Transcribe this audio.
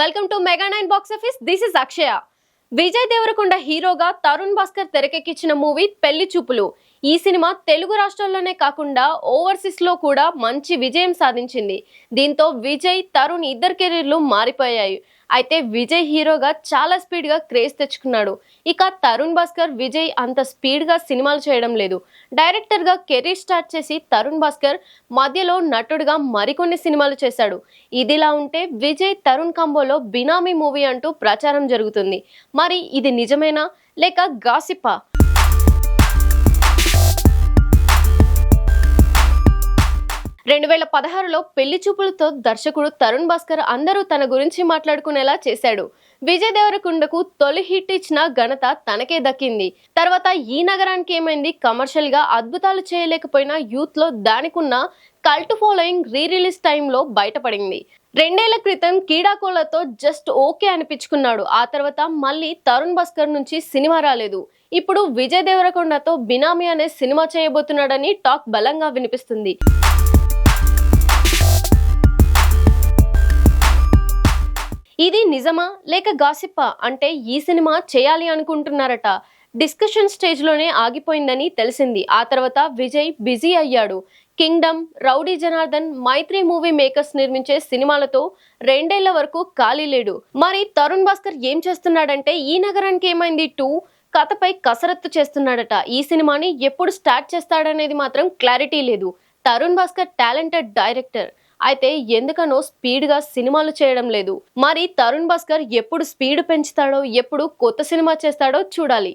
Welcome to mega nine box office this is Akshaya Vijay Deverakonda హీరోగా తరుణ్ భాస్కర్ తెరకెక్కించిన movie పెళ్ళి చూపులు. ఈ సినిమా తెలుగు రాష్ట్రాల్లోనే కాకుండా ఓవర్సీస్లో కూడా మంచి విజయం సాధించింది. దీంతో విజయ్ తరుణ్ ఇద్దరు కెరీర్లు మారిపోయాయి. అయితే విజయ్ హీరోగా చాలా స్పీడ్గా క్రేజ్ తెచ్చుకున్నాడు. ఇక తరుణ్ భాస్కర్ విజయ్ అంత స్పీడ్గా సినిమాలు చేయడం లేదు. డైరెక్టర్గా కెరీర్ స్టార్ట్ చేసి తరుణ్ భాస్కర్ మధ్యలో నటుడుగా మరికొన్ని సినిమాలు చేశాడు. ఇదిలా ఉంటే విజయ్ తరుణ్ కంబోలో బినామీ మూవీ అంటూ ప్రచారం జరుగుతుంది. మరి ఇది నిజమేనా? లేక గాసిపా? రెండు వేల పదహారులో పెళ్ళి చూపులతో దర్శకుడు తరుణ్ భాస్కర్ అందరూ తన గురించి మాట్లాడుకునేలా చేశాడు. విజయ్ దేవరకొండకు తొలి హిట్ ఇచ్చిన ఘనత తనకే దక్కింది. తర్వాత ఈ నగరానికి ఏమైంది? కమర్షియల్గా అద్భుతాలు చేయలేకపోయినా యూత్లో దానికున్న కల్ట్ ఫాలోయింగ్ రీ రిలీజ్ టైంలో బయటపడింది. రెండేళ్ళ క్రితం కీడాకోళ్ళతో జస్ట్ ఓకే అనిపించుకున్నాడు. ఆ తర్వాత మళ్ళీ తరుణ్ భాస్కర్ నుంచి సినిమా రాలేదు. ఇప్పుడు విజయ్ దేవరకొండతో బినామీ అనే సినిమా చేయబోతున్నాడని టాక్ బలంగా వినిపిస్తుంది. ఇది నిజమా లేక గాసిప్పా? అంటే ఈ సినిమా చేయాలి అనుకుంటున్నారట. డిస్కషన్ స్టేజ్లోనే ఆగిపోయిందని తెలిసింది. ఆ తర్వాత విజయ్ బిజీ అయ్యాడు. Kingdom Rowdy Janardhan Mythri movie makers నిర్మించే సినిమాలతో రెండేళ్ళ వరకు ఖాళీ లేడు. మరి తరుణ్ భాస్కర్ ఏం చేస్తున్నాడంటే ఈ నగరానికి ఏమైంది? టూ కథపై కసరత్తు చేస్తున్నాడట. ఈ సినిమాని ఎప్పుడు స్టార్ట్ చేస్తాడనేది మాత్రం క్లారిటీ లేదు. Tarun Bhaskar talented director. అయితే ఎందుకనో స్పీడ్గా సినిమాలు చేయడం లేదు. మరి తరుణ్ భాస్కర్ ఎప్పుడు స్పీడ్ పెంచుతాడో ఎప్పుడు కొత్త సినిమా చేస్తాడో చూడాలి.